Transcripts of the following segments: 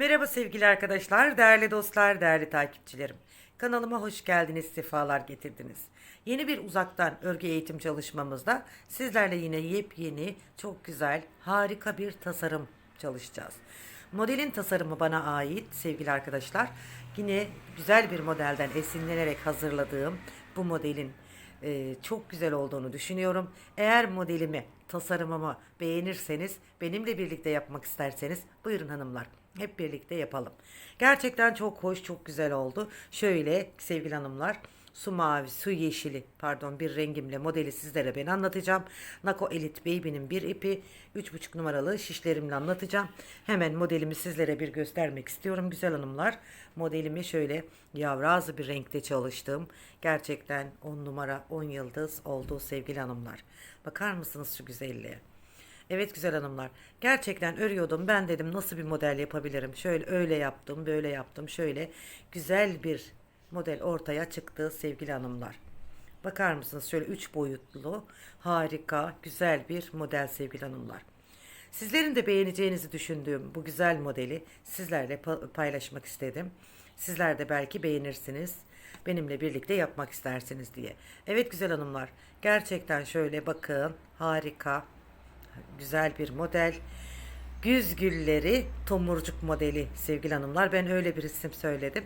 Merhaba sevgili arkadaşlar, değerli dostlar, değerli takipçilerim. Kanalıma hoş geldiniz, sefalar getirdiniz. Yeni bir uzaktan örgü eğitim çalışmamızda sizlerle yine yepyeni, çok güzel, harika bir tasarım çalışacağız. Modelin tasarımı bana ait sevgili arkadaşlar. Yine güzel bir modelden esinlenerek hazırladığım bu modelin e, çok güzel olduğunu düşünüyorum. Eğer modelimi, tasarımımı beğenirseniz, benimle birlikte yapmak isterseniz buyurun hanımlar. Hep birlikte yapalım. Gerçekten çok hoş, çok güzel oldu. Şöyle sevgili hanımlar, su mavi, su yeşili pardon bir rengimle modeli sizlere ben anlatacağım. Nako Elite Baby'nin bir ipi 3,5 numaralı şişlerimle anlatacağım. Hemen modelimi sizlere bir göstermek istiyorum güzel hanımlar. Modelimi şöyle yavrazı bir renkte çalıştım. Gerçekten 10 numara 10 yıldız oldu sevgili hanımlar. Bakar mısınız şu güzelliğe? Evet güzel hanımlar. Gerçekten örüyordum. Ben dedim nasıl bir model yapabilirim? Şöyle öyle yaptım, böyle yaptım. Şöyle güzel bir model ortaya çıktı sevgili hanımlar. Bakar mısınız? Şöyle üç boyutlu, harika, güzel bir model sevgili hanımlar. Sizlerin de beğeneceğinizi düşündüğüm bu güzel modeli sizlerle pa- paylaşmak istedim. Sizler de belki beğenirsiniz. Benimle birlikte yapmak istersiniz diye. Evet güzel hanımlar. Gerçekten şöyle bakın. Harika güzel bir model. Güz gülleri tomurcuk modeli sevgili hanımlar. Ben öyle bir isim söyledim.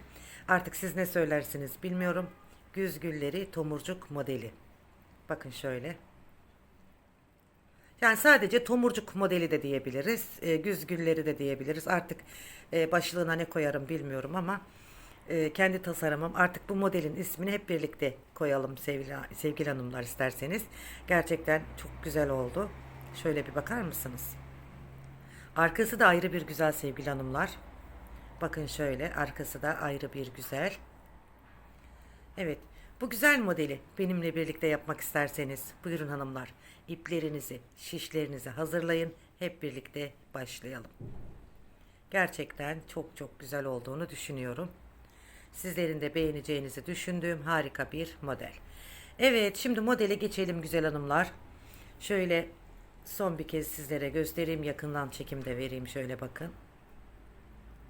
Artık siz ne söylersiniz bilmiyorum. Güz gülleri tomurcuk modeli. Bakın şöyle. Yani sadece tomurcuk modeli de diyebiliriz. E, güz gülleri de diyebiliriz. Artık e, başlığına ne koyarım bilmiyorum ama e, kendi tasarımım. Artık bu modelin ismini hep birlikte koyalım sevgili, sevgili hanımlar isterseniz. Gerçekten çok güzel oldu. Şöyle bir bakar mısınız? Arkası da ayrı bir güzel sevgili hanımlar. Bakın şöyle arkası da ayrı bir güzel. Evet bu güzel modeli benimle birlikte yapmak isterseniz buyurun hanımlar. İplerinizi, şişlerinizi hazırlayın. Hep birlikte başlayalım. Gerçekten çok çok güzel olduğunu düşünüyorum. Sizlerin de beğeneceğinizi düşündüğüm harika bir model. Evet şimdi modele geçelim güzel hanımlar. Şöyle son bir kez sizlere göstereyim. Yakından çekimde vereyim şöyle bakın.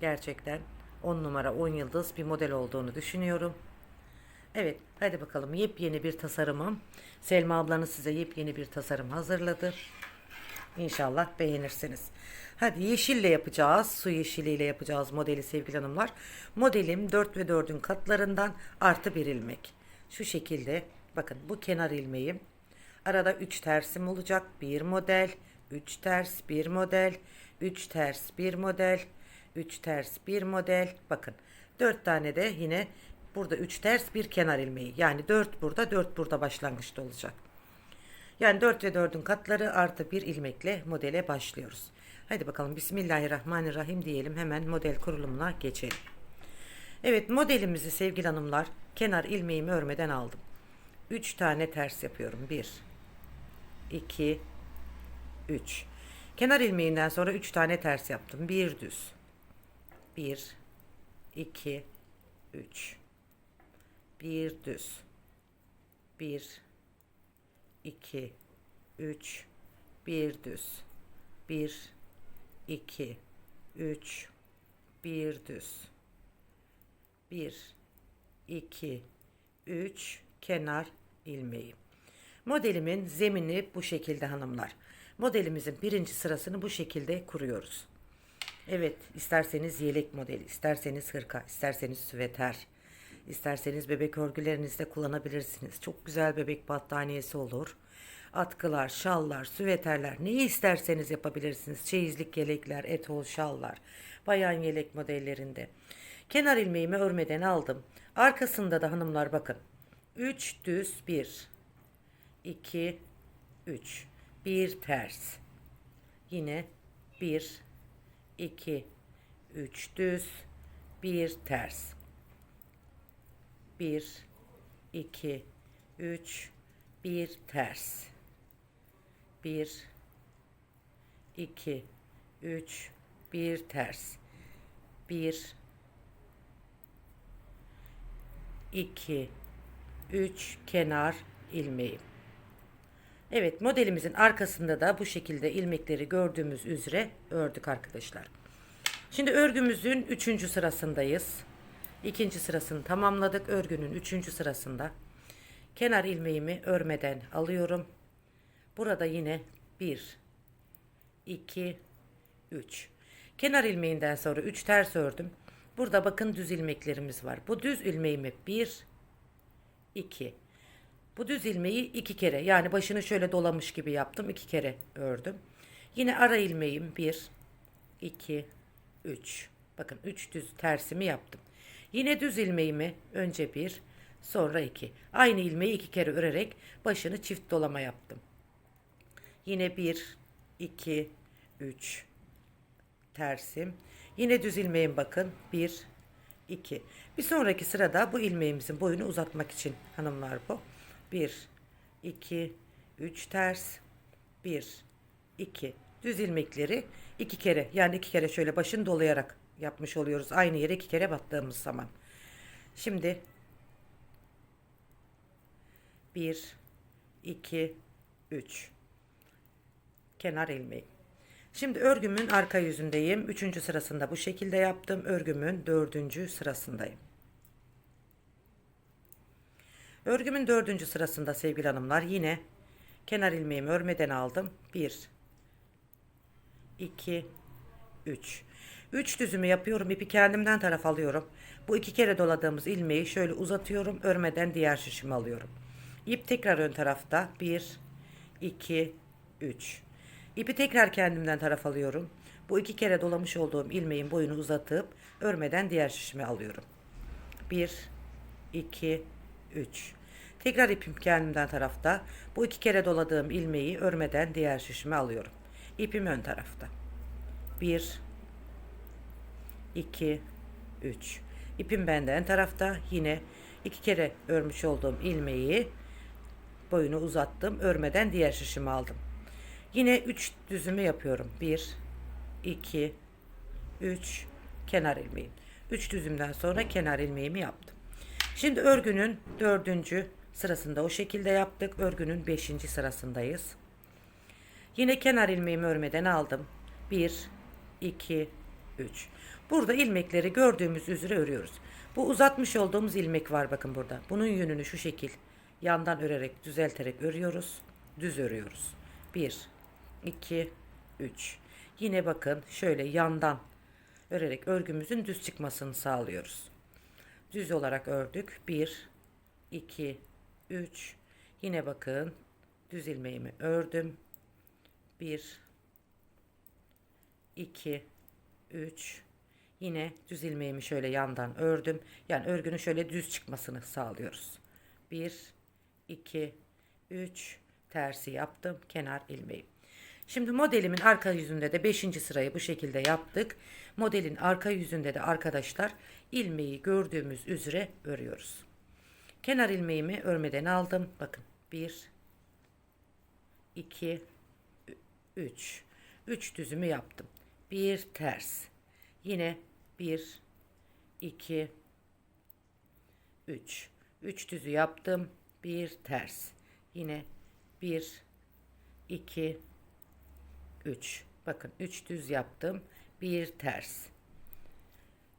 Gerçekten 10 numara 10 yıldız bir model olduğunu düşünüyorum. Evet hadi bakalım yepyeni bir tasarımım. Selma ablanız size yepyeni bir tasarım hazırladı. İnşallah beğenirsiniz. Hadi yeşille yapacağız. Su yeşiliyle yapacağız modeli sevgili hanımlar. Modelim 4 ve 4'ün katlarından artı bir ilmek. Şu şekilde bakın bu kenar ilmeğim. Arada 3 tersim olacak. Bir model, 3 ters, bir model, 3 ters, bir model, 3 ters, bir model. Bakın 4 tane de yine burada 3 ters, bir kenar ilmeği. Yani 4 burada, 4 burada başlangıçta olacak. Yani 4 ve 4'ün katları artı bir ilmekle modele başlıyoruz. Hadi bakalım Bismillahirrahmanirrahim diyelim. Hemen model kurulumuna geçelim. Evet modelimizi sevgili hanımlar kenar ilmeğimi örmeden aldım. 3 tane ters yapıyorum. 1 2 3 Kenar ilmeğinden sonra 3 tane ters yaptım. 1 düz. 1 2 3 1 düz. 1 2 3 1 düz. 1 2 3 1 düz. 1 2 3 kenar ilmeği. Modelimin zemini bu şekilde hanımlar. Modelimizin birinci sırasını bu şekilde kuruyoruz. Evet, isterseniz yelek modeli, isterseniz hırka, isterseniz süveter, isterseniz bebek örgülerinizde kullanabilirsiniz. Çok güzel bebek battaniyesi olur. Atkılar, şallar, süveterler, neyi isterseniz yapabilirsiniz. Çeyizlik yelekler, etol şallar, bayan yelek modellerinde. Kenar ilmeğimi örmeden aldım. Arkasında da hanımlar bakın. 3 düz 1 2 3 1 ters. Yine 1 2 3 düz 1 ters. 1 2 3 1 ters. 1 2 3 1 ters. 1 2 3 kenar ilmeği. Evet modelimizin arkasında da bu şekilde ilmekleri gördüğümüz üzere ördük arkadaşlar. Şimdi örgümüzün üçüncü sırasındayız. İkinci sırasını tamamladık. Örgünün üçüncü sırasında. Kenar ilmeğimi örmeden alıyorum. Burada yine 1, 2, 3. Kenar ilmeğinden sonra 3 ters ördüm. Burada bakın düz ilmeklerimiz var. Bu düz ilmeğimi 1, 2. Bu düz ilmeği iki kere yani başını şöyle dolamış gibi yaptım. iki kere ördüm. Yine ara ilmeğim 1, 2, 3. Bakın 3 düz tersimi yaptım. Yine düz ilmeğimi önce 1, sonra 2. Aynı ilmeği iki kere örerek başını çift dolama yaptım. Yine 1, 2, 3 tersim. Yine düz ilmeğim bakın. 1, 2. Bir sonraki sırada bu ilmeğimizin boyunu uzatmak için hanımlar bu. 1, 2, 3 ters. 1, 2. Düz ilmekleri iki kere yani iki kere şöyle başını dolayarak yapmış oluyoruz. Aynı yere iki kere battığımız zaman. Şimdi 1, 2, 3 kenar ilmeği. Şimdi örgümün arka yüzündeyim. Üçüncü sırasında bu şekilde yaptım. Örgümün dördüncü sırasındayım. Örgümün dördüncü sırasında sevgili hanımlar yine kenar ilmeğimi örmeden aldım. 1 2 3 3 düzümü yapıyorum. İpi kendimden taraf alıyorum. Bu iki kere doladığımız ilmeği şöyle uzatıyorum. Örmeden diğer şişimi alıyorum. İp tekrar ön tarafta. 1 2 3 İpi tekrar kendimden taraf alıyorum. Bu iki kere dolamış olduğum ilmeğin boyunu uzatıp örmeden diğer şişimi alıyorum. 1 2 3 Tekrar ipim kendimden tarafta. Bu iki kere doladığım ilmeği örmeden diğer şişime alıyorum. İpim ön tarafta. 1 2 3 İpim benden tarafta. Yine iki kere örmüş olduğum ilmeği boyunu uzattım. Örmeden diğer şişimi aldım. Yine 3 düzümü yapıyorum. 1 2 3 kenar ilmeğim. 3 düzümden sonra kenar ilmeğimi yaptım. Şimdi örgünün dördüncü sırasında o şekilde yaptık. Örgünün beşinci sırasındayız. Yine kenar ilmeğimi örmeden aldım. 1 2 3 Burada ilmekleri gördüğümüz üzere örüyoruz. Bu uzatmış olduğumuz ilmek var bakın burada. Bunun yönünü şu şekil yandan örerek düzelterek örüyoruz. Düz örüyoruz. 1 2 3 Yine bakın şöyle yandan örerek örgümüzün düz çıkmasını sağlıyoruz. Düz olarak ördük. 1 2 3 Yine bakın düz ilmeğimi ördüm. 1 2 3 Yine düz ilmeğimi şöyle yandan ördüm. Yani örgünün şöyle düz çıkmasını sağlıyoruz. 1 2 3 tersi yaptım. Kenar ilmeği. Şimdi modelimin arka yüzünde de 5. sırayı bu şekilde yaptık. Modelin arka yüzünde de arkadaşlar ilmeği gördüğümüz üzere örüyoruz. Kenar ilmeğimi örmeden aldım. Bakın 1 2 3 3 düzümü yaptım. 1 ters. Yine 1 2 3 3 düzü yaptım. 1 ters. Yine 1 2 3 bakın 3 düz yaptım. 1 ters.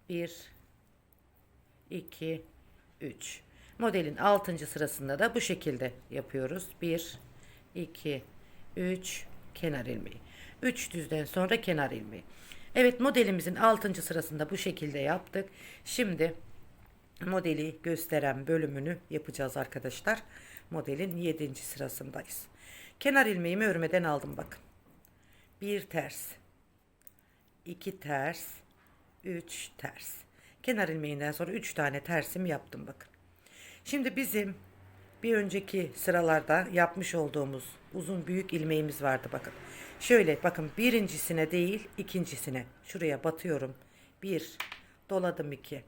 1 2 3 Modelin 6. sırasında da bu şekilde yapıyoruz. 1 2 3 kenar ilmeği. 3 düzden sonra kenar ilmeği. Evet modelimizin 6. sırasında bu şekilde yaptık. Şimdi modeli gösteren bölümünü yapacağız arkadaşlar. Modelin 7. sırasındayız. Kenar ilmeğimi örmeden aldım bakın. 1 ters. 2 ters. 3 ters. Kenar ilmeğinden sonra 3 tane tersim yaptım bakın. Şimdi bizim bir önceki sıralarda yapmış olduğumuz uzun büyük ilmeğimiz vardı bakın. Şöyle bakın birincisine değil ikincisine şuraya batıyorum. Bir doladım iki.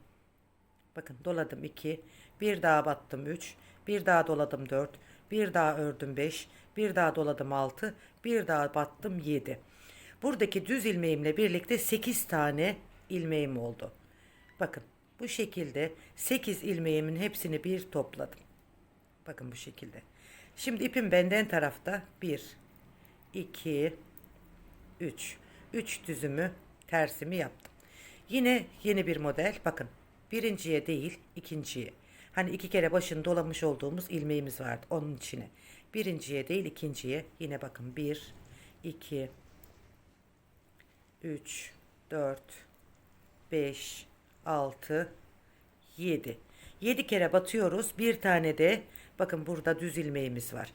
Bakın doladım iki. Bir daha battım üç. Bir daha doladım dört. Bir daha ördüm beş. Bir daha doladım altı. Bir daha battım yedi. Buradaki düz ilmeğimle birlikte sekiz tane ilmeğim oldu. Bakın bu şekilde sekiz ilmeğimin hepsini bir topladım. Bakın bu şekilde. Şimdi ipim benden tarafta bir 2 3 3 düzümü tersimi yaptım. Yine yeni bir model. Bakın birinciye değil ikinciye. Hani iki kere başını dolamış olduğumuz ilmeğimiz vardı onun içine. Birinciye değil ikinciye. Yine bakın bir, iki, üç, dört, beş, altı, 7. 7 kere batıyoruz. Bir tane de bakın burada düz ilmeğimiz var.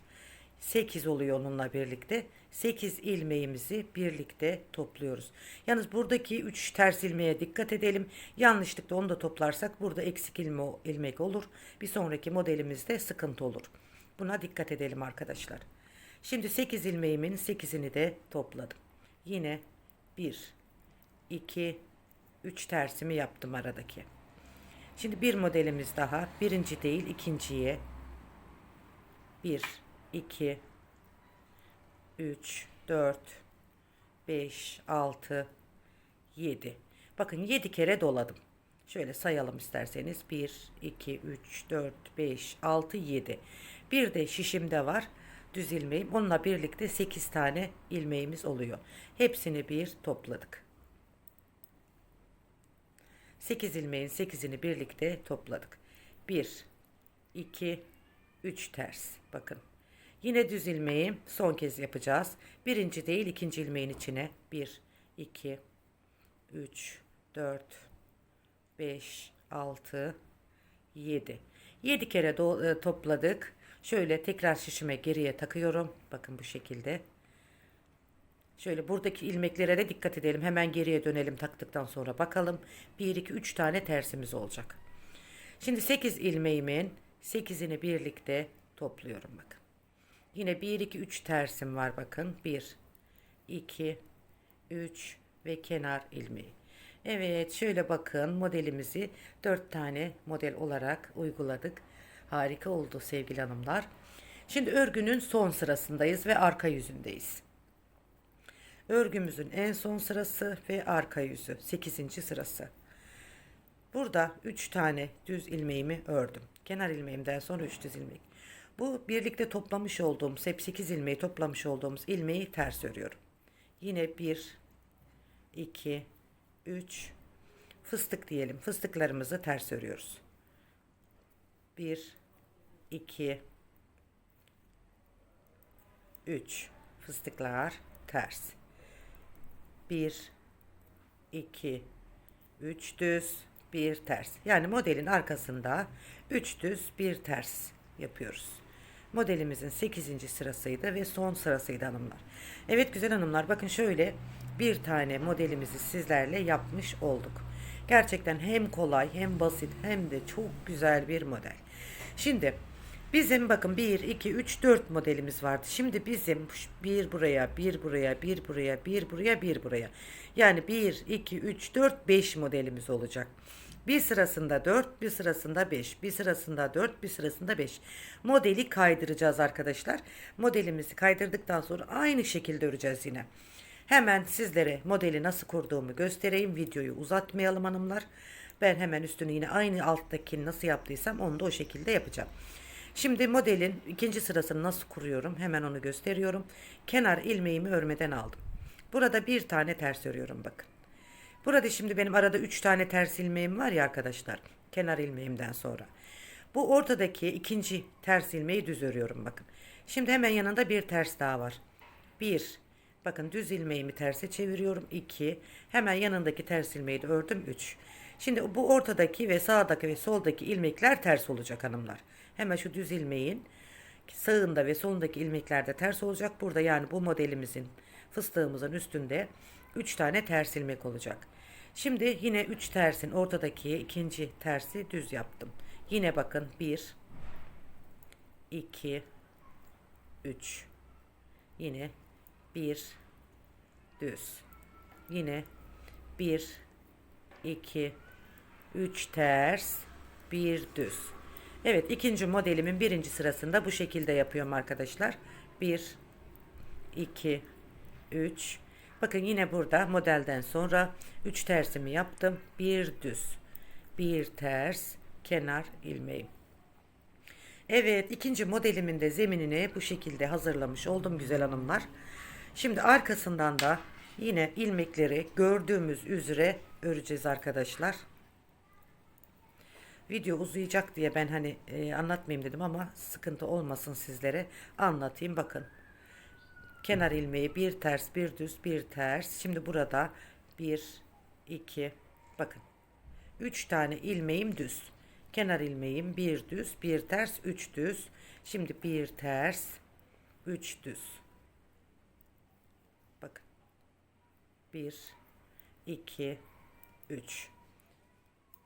8 oluyor onunla birlikte. 8 ilmeğimizi birlikte topluyoruz. Yalnız buradaki 3 ters ilmeğe dikkat edelim. Yanlışlıkla onu da toplarsak burada eksik ilme, ilmek olur. Bir sonraki modelimizde sıkıntı olur. Buna dikkat edelim arkadaşlar. Şimdi 8 ilmeğimin 8'ini de topladım. Yine 1, 2, 3 tersimi yaptım aradaki. Şimdi bir modelimiz daha. Birinci değil ikinciye. 1, 2, 3, 4, 5, 6, 7. Bakın 7 kere doladım. Şöyle sayalım isterseniz. 1, 2, 3, 4, 5, 6, 7. Bir de şişimde var. Düz ilmeğim. Onunla birlikte 8 tane ilmeğimiz oluyor. Hepsini bir topladık. 8 ilmeğin 8'ini birlikte topladık. 1, 2, 3 ters. Bakın. Yine düz ilmeği son kez yapacağız. Birinci değil ikinci ilmeğin içine. 1, 2, 3, 4, 5, 6, 7. 7 kere e, topladık. Şöyle tekrar şişime geriye takıyorum. Bakın bu şekilde. Şöyle buradaki ilmeklere de dikkat edelim. Hemen geriye dönelim taktıktan sonra bakalım. 1 2 3 tane tersimiz olacak. Şimdi 8 ilmeğimin 8'ini birlikte topluyorum bakın. Yine 1 2 3 tersim var bakın. 1 2 3 ve kenar ilmeği. Evet şöyle bakın modelimizi 4 tane model olarak uyguladık. Harika oldu sevgili hanımlar. Şimdi örgünün son sırasındayız ve arka yüzündeyiz. Örgümüzün en son sırası ve arka yüzü 8. sırası. Burada 3 tane düz ilmeğimi ördüm. Kenar ilmeğimden sonra 3 düz ilmek. Bu birlikte toplamış olduğumuz hep 8 ilmeği toplamış olduğumuz ilmeği ters örüyorum. Yine 1 2 3 fıstık diyelim. Fıstıklarımızı ters örüyoruz. 1 2 3 fıstıklar ters. 1 2 3 düz, 1 ters. Yani modelin arkasında 3 düz, 1 ters yapıyoruz. Modelimizin 8. sırasıydı ve son sırasıydı hanımlar. Evet güzel hanımlar bakın şöyle bir tane modelimizi sizlerle yapmış olduk. Gerçekten hem kolay hem basit hem de çok güzel bir model. Şimdi bizim bakın 1, 2, 3, 4 modelimiz vardı. Şimdi bizim bir buraya, bir buraya, bir buraya, bir buraya, bir buraya. Yani 1, 2, 3, 4, 5 modelimiz olacak. Bir sırasında 4, bir sırasında 5, bir sırasında 4, bir sırasında 5. Modeli kaydıracağız arkadaşlar. Modelimizi kaydırdıktan sonra aynı şekilde öreceğiz yine. Hemen sizlere modeli nasıl kurduğumu göstereyim. Videoyu uzatmayalım hanımlar. Ben hemen üstünü yine aynı alttakini nasıl yaptıysam onu da o şekilde yapacağım. Şimdi modelin ikinci sırasını nasıl kuruyorum hemen onu gösteriyorum. Kenar ilmeğimi örmeden aldım. Burada bir tane ters örüyorum bakın. Burada şimdi benim arada 3 tane ters ilmeğim var ya arkadaşlar. Kenar ilmeğimden sonra. Bu ortadaki ikinci ters ilmeği düz örüyorum bakın. Şimdi hemen yanında bir ters daha var. 1 Bakın düz ilmeğimi terse çeviriyorum. 2 Hemen yanındaki ters ilmeği de ördüm. 3 Şimdi bu ortadaki ve sağdaki ve soldaki ilmekler ters olacak hanımlar. Hemen şu düz ilmeğin sağında ve solundaki ilmekler de ters olacak. Burada yani bu modelimizin fıstığımızın üstünde 3 tane ters ilmek olacak. Şimdi yine 3 tersin ortadaki ikinci tersi düz yaptım. Yine bakın 1 2 3 yine 1 düz. Yine 1 2 3 ters 1 düz. Evet ikinci modelimin birinci sırasında bu şekilde yapıyorum arkadaşlar. 1 2 3 Bakın yine burada modelden sonra 3 tersimi yaptım. 1 düz. 1 ters kenar ilmeğim. Evet ikinci modelimin de zeminini bu şekilde hazırlamış oldum güzel hanımlar. Şimdi arkasından da Yine ilmekleri gördüğümüz üzere öreceğiz arkadaşlar. Video uzayacak diye ben hani e, anlatmayayım dedim ama sıkıntı olmasın sizlere anlatayım bakın. Kenar ilmeği bir ters bir düz bir ters. Şimdi burada bir iki bakın 3 tane ilmeğim düz. Kenar ilmeğim bir düz, bir ters, 3 düz. Şimdi bir ters, 3 düz. Bakın. 1 2 3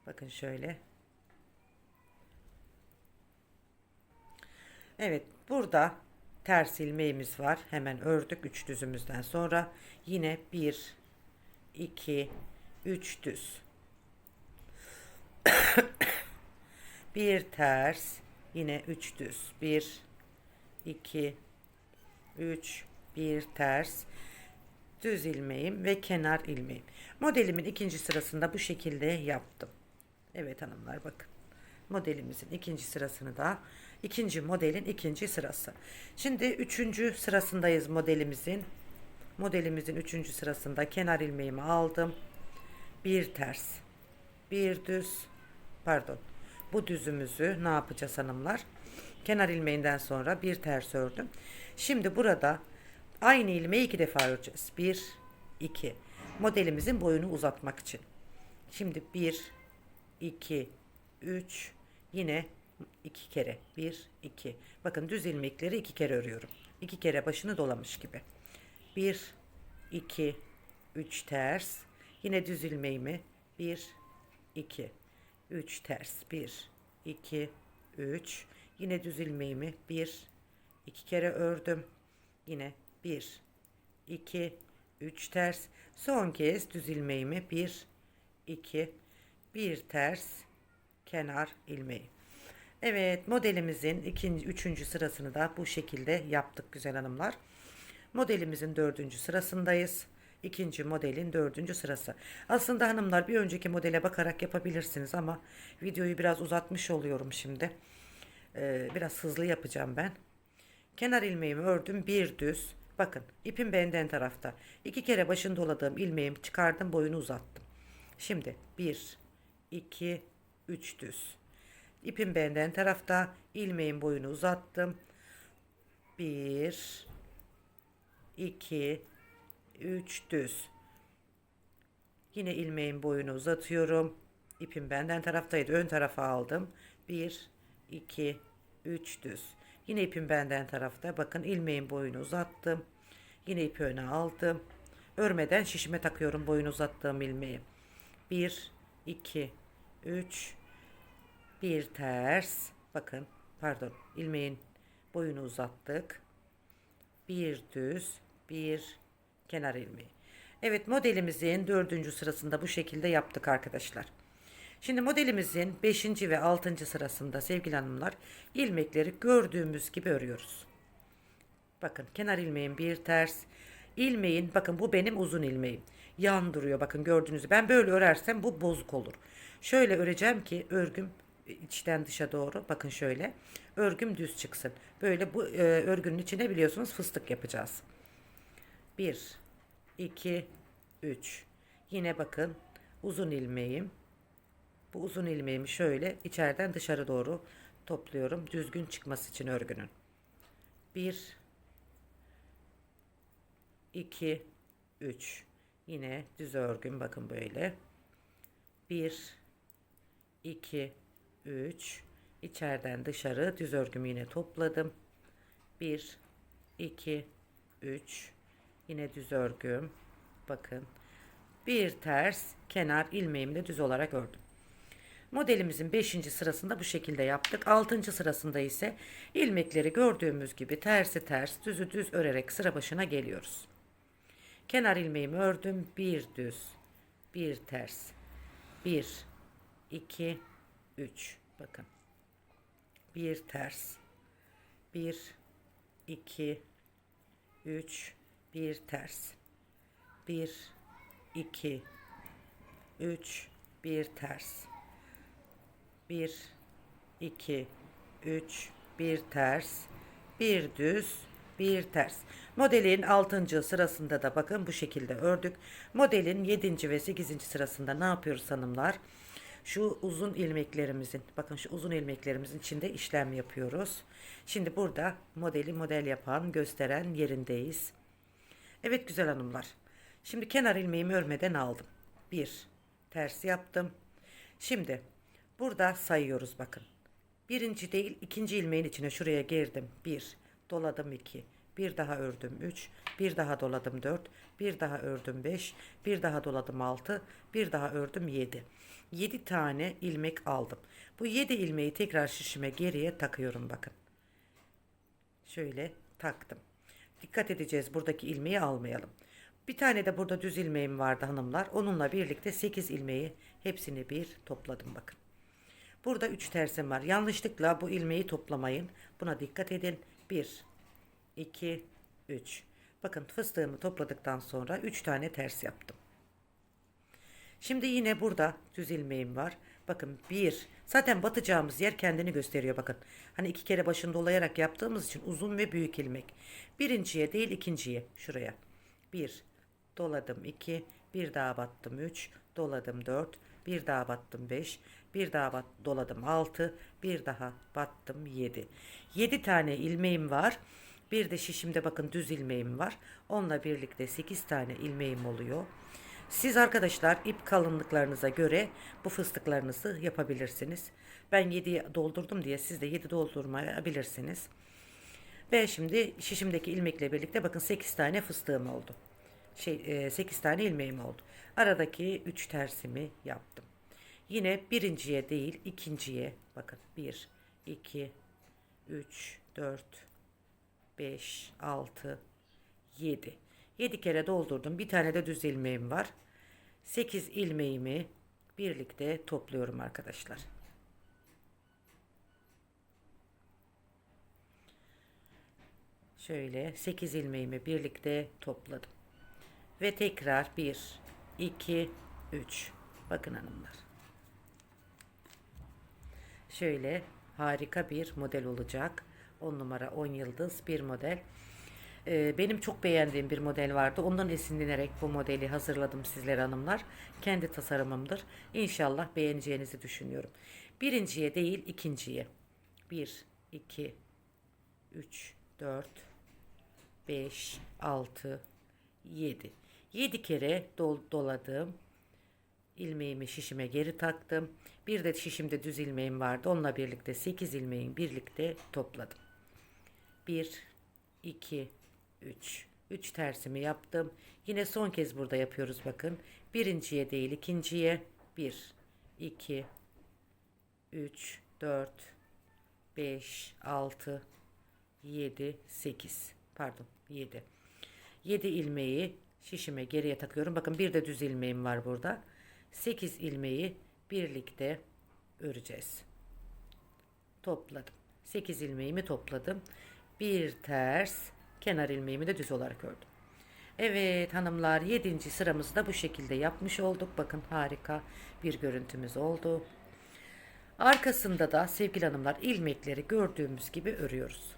Bakın şöyle. Evet, burada ters ilmeğimiz var. Hemen ördük 3 düzümüzden sonra. Yine 1 2 3 düz. bir ters yine 3 düz. 1 2 3 bir ters düz ilmeğim ve kenar ilmeğim. Modelimin ikinci sırasında bu şekilde yaptım. Evet hanımlar bakın. Modelimizin ikinci sırasını da ikinci modelin ikinci sırası. Şimdi üçüncü sırasındayız modelimizin. Modelimizin üçüncü sırasında kenar ilmeğimi aldım. Bir ters bir düz pardon. Bu düzümüzü ne yapacağız hanımlar? Kenar ilmeğinden sonra bir ters ördüm. Şimdi burada aynı ilmeği iki defa öreceğiz. 1 2 modelimizin boyunu uzatmak için. Şimdi 1 2 3 yine iki kere. 1 2 bakın düz ilmekleri iki kere örüyorum. İki kere başını dolamış gibi. 1 2 3 ters. Yine düz ilmeğimi. 1 2 3 ters. 1 2 3 yine düz ilmeğimi. 1 2 kere ördüm. Yine 1 2 3 ters. Son kez düz ilmeğimi. 1 2 1 ters kenar ilmeği Evet modelimizin ikinci üçüncü sırasını da bu şekilde yaptık güzel hanımlar modelimizin dördüncü sırasındayız ikinci modelin dördüncü sırası. Aslında hanımlar bir önceki modele bakarak yapabilirsiniz ama videoyu biraz uzatmış oluyorum şimdi. Ee, biraz hızlı yapacağım ben. Kenar ilmeğimi ördüm bir düz. Bakın ipim benden tarafta. İki kere başını doladığım ilmeğimi çıkardım boyunu uzattım. Şimdi bir, iki, üç düz. İpim benden tarafta ilmeğin boyunu uzattım. Bir, iki, 3 düz. Yine ilmeğin boyunu uzatıyorum. İpim benden taraftaydı. Ön tarafa aldım. 1 2 3 düz. Yine ipim benden tarafta. Bakın ilmeğin boyunu uzattım. Yine ipi öne aldım. Örmeden şişime takıyorum boyunu uzattığım ilmeği. 1 2 3 bir ters. Bakın pardon ilmeğin boyunu uzattık. Bir düz, bir kenar ilmeği. Evet modelimizin dördüncü sırasında bu şekilde yaptık arkadaşlar. Şimdi modelimizin 5. ve 6. sırasında sevgili hanımlar ilmekleri gördüğümüz gibi örüyoruz. Bakın kenar ilmeğin bir ters. ilmeğin bakın bu benim uzun ilmeğim. Yan duruyor bakın gördüğünüz Ben böyle örersem bu bozuk olur. Şöyle öreceğim ki örgüm içten dışa doğru bakın şöyle örgüm düz çıksın. Böyle bu e, örgünün içine biliyorsunuz fıstık yapacağız. 1 2 3 yine bakın uzun ilmeğim. Bu uzun ilmeğimi şöyle içeriden dışarı doğru topluyorum düzgün çıkması için örgünün. 1 2 3 yine düz örgüm bakın böyle. 1 2 3 içeriden dışarı düz örgümü yine topladım 1 2 3 Yine düz örgüm. Bakın. Bir ters kenar ilmeğimi de düz olarak ördüm. Modelimizin 5. sırasında bu şekilde yaptık. 6. sırasında ise ilmekleri gördüğümüz gibi tersi ters düzü düz örerek sıra başına geliyoruz. Kenar ilmeğimi ördüm. Bir düz, bir ters. 1 2 3 bakın. Bir ters. 1 2 3 bir ters. Bir, iki, üç, bir ters. Bir, iki, üç, bir ters. Bir düz, bir ters. Modelin 6. sırasında da bakın bu şekilde ördük. Modelin 7. ve 8. sırasında ne yapıyoruz hanımlar? Şu uzun ilmeklerimizin bakın şu uzun ilmeklerimizin içinde işlem yapıyoruz. Şimdi burada modeli model yapan gösteren yerindeyiz. Evet güzel hanımlar. Şimdi kenar ilmeğimi örmeden aldım. Bir ters yaptım. Şimdi burada sayıyoruz bakın. Birinci değil ikinci ilmeğin içine şuraya girdim. Bir doladım iki. Bir daha ördüm üç. Bir daha doladım dört. Bir daha ördüm beş. Bir daha doladım altı. Bir daha ördüm yedi. Yedi tane ilmek aldım. Bu yedi ilmeği tekrar şişime geriye takıyorum bakın. Şöyle taktım. Dikkat edeceğiz buradaki ilmeği almayalım. Bir tane de burada düz ilmeğim vardı hanımlar. Onunla birlikte 8 ilmeği hepsini bir topladım bakın. Burada 3 tersim var. Yanlışlıkla bu ilmeği toplamayın. Buna dikkat edin. 1 2 3 Bakın fıstığımı topladıktan sonra 3 tane ters yaptım. Şimdi yine burada düz ilmeğim var. Bakın bir. Zaten batacağımız yer kendini gösteriyor bakın. Hani iki kere başını dolayarak yaptığımız için uzun ve büyük ilmek. Birinciye değil ikinciye şuraya. Bir. Doladım iki. Bir daha battım üç. Doladım dört. Bir daha battım beş. Bir daha bat, doladım altı. Bir daha battım yedi. Yedi tane ilmeğim var. Bir de şişimde bakın düz ilmeğim var. Onunla birlikte sekiz tane ilmeğim oluyor. Siz arkadaşlar ip kalınlıklarınıza göre bu fıstıklarınızı yapabilirsiniz. Ben 7 doldurdum diye siz de 7 doldurmayabilirsiniz. Ve şimdi şişimdeki ilmekle birlikte bakın 8 tane fıstığım oldu. Şey, 8 tane ilmeğim oldu. Aradaki 3 tersimi yaptım. Yine birinciye değil ikinciye bakın 1, 2, 3, 4, 5, 6, 7. 7 kere doldurdum. Bir tane de düz ilmeğim var. 8 ilmeğimi birlikte topluyorum arkadaşlar. Şöyle 8 ilmeğimi birlikte topladım. Ve tekrar 1, 2, 3. Bakın hanımlar. Şöyle harika bir model olacak. 10 numara 10 yıldız bir model. Ee, benim çok beğendiğim bir model vardı. Ondan esinlenerek bu modeli hazırladım sizlere hanımlar. Kendi tasarımımdır. İnşallah beğeneceğinizi düşünüyorum. Birinciye değil ikinciye. 1, 2, 3, 4, 5, 6, 7. 7 kere dol doladım. ilmeğimi şişime geri taktım. Bir de şişimde düz ilmeğim vardı. Onunla birlikte 8 ilmeğin birlikte topladım. 1, 2, 3. 3 tersimi yaptım. Yine son kez burada yapıyoruz bakın. Birinciye değil ikinciye. 1, 2, 3, 4, 5, 6, 7, 8. Pardon 7. 7 ilmeği şişime geriye takıyorum. Bakın bir de düz ilmeğim var burada. 8 ilmeği birlikte öreceğiz. Topladım. 8 ilmeğimi topladım. Bir ters kenar ilmeğimi de düz olarak ördüm. Evet hanımlar 7. sıramızı da bu şekilde yapmış olduk. Bakın harika bir görüntümüz oldu. Arkasında da sevgili hanımlar ilmekleri gördüğümüz gibi örüyoruz.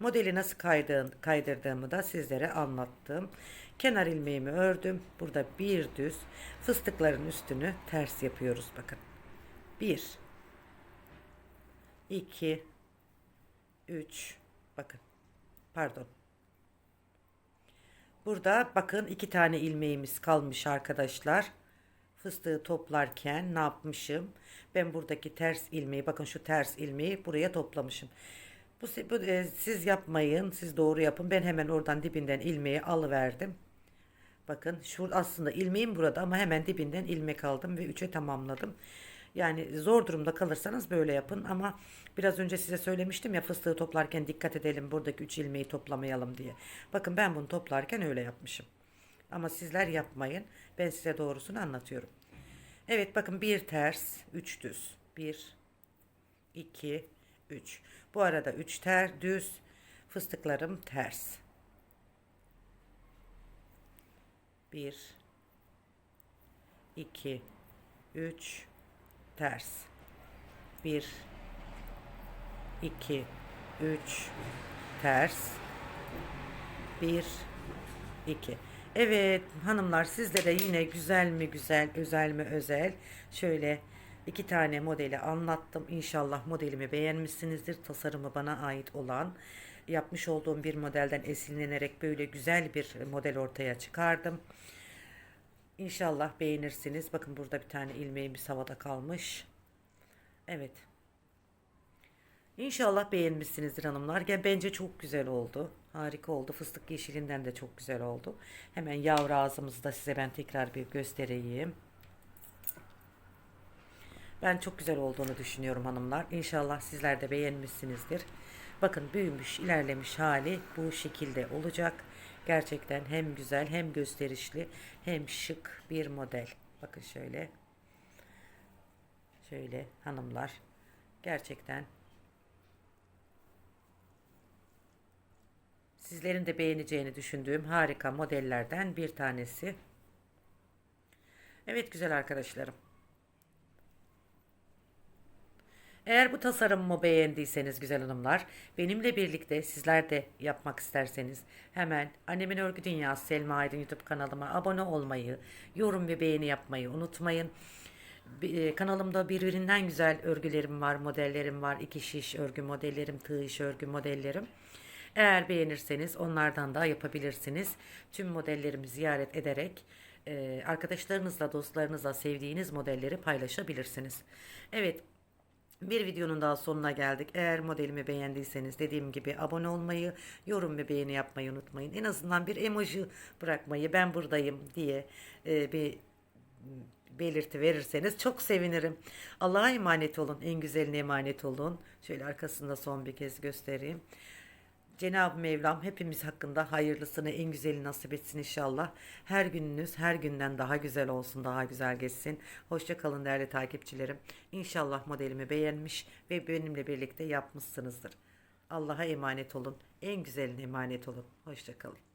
Modeli nasıl kaydığın, kaydırdığımı da sizlere anlattım. Kenar ilmeğimi ördüm. Burada bir düz fıstıkların üstünü ters yapıyoruz bakın. 1 2 3 bakın. Pardon. Burada bakın iki tane ilmeğimiz kalmış arkadaşlar. Fıstığı toplarken ne yapmışım? Ben buradaki ters ilmeği bakın şu ters ilmeği buraya toplamışım. Bu, bu e, siz yapmayın, siz doğru yapın. Ben hemen oradan dibinden ilmeği alıverdim. Bakın şu aslında ilmeğim burada ama hemen dibinden ilmek aldım ve 3'e tamamladım. Yani zor durumda kalırsanız böyle yapın ama biraz önce size söylemiştim ya fıstığı toplarken dikkat edelim buradaki 3 ilmeği toplamayalım diye. Bakın ben bunu toplarken öyle yapmışım. Ama sizler yapmayın. Ben size doğrusunu anlatıyorum. Evet bakın bir ters, 3 düz. 1 2 3. Bu arada 3 ter düz, fıstıklarım ters. 1 2 3 ters 1 2 3 ters 1 2 Evet hanımlar sizlere yine güzel mi güzel özel mi özel şöyle iki tane modeli anlattım. İnşallah modelimi beğenmişsinizdir. Tasarımı bana ait olan yapmış olduğum bir modelden esinlenerek böyle güzel bir model ortaya çıkardım. İnşallah beğenirsiniz. Bakın burada bir tane ilmeğimiz havada kalmış. Evet. İnşallah beğenmişsinizdir hanımlar. Gel bence çok güzel oldu. Harika oldu. Fıstık yeşilinden de çok güzel oldu. Hemen yavru ağzımızı da size ben tekrar bir göstereyim. Ben çok güzel olduğunu düşünüyorum hanımlar. İnşallah sizler de beğenmişsinizdir. Bakın büyümüş, ilerlemiş hali bu şekilde olacak. Gerçekten hem güzel hem gösterişli hem şık bir model. Bakın şöyle. Şöyle hanımlar. Gerçekten sizlerin de beğeneceğini düşündüğüm harika modellerden bir tanesi. Evet güzel arkadaşlarım. Eğer bu tasarımımı beğendiyseniz güzel hanımlar, benimle birlikte sizler de yapmak isterseniz hemen Annemin Örgü Dünyası Selma Aydın YouTube kanalıma abone olmayı, yorum ve beğeni yapmayı unutmayın. E, Kanalımda birbirinden güzel örgülerim var, modellerim var. iki şiş örgü modellerim, tığ iş örgü modellerim. Eğer beğenirseniz onlardan da yapabilirsiniz. Tüm modellerimi ziyaret ederek e, arkadaşlarınızla, dostlarınızla sevdiğiniz modelleri paylaşabilirsiniz. Evet, bir videonun daha sonuna geldik. Eğer modelimi beğendiyseniz dediğim gibi abone olmayı, yorum ve beğeni yapmayı unutmayın. En azından bir emoji bırakmayı ben buradayım diye e, bir belirti verirseniz çok sevinirim. Allah'a emanet olun. En güzeline emanet olun. Şöyle arkasında son bir kez göstereyim. Cenab-ı Mevlam hepimiz hakkında hayırlısını en güzeli nasip etsin inşallah. Her gününüz her günden daha güzel olsun, daha güzel geçsin. Hoşça kalın değerli takipçilerim. İnşallah modelimi beğenmiş ve benimle birlikte yapmışsınızdır. Allah'a emanet olun. En güzeline emanet olun. Hoşça kalın.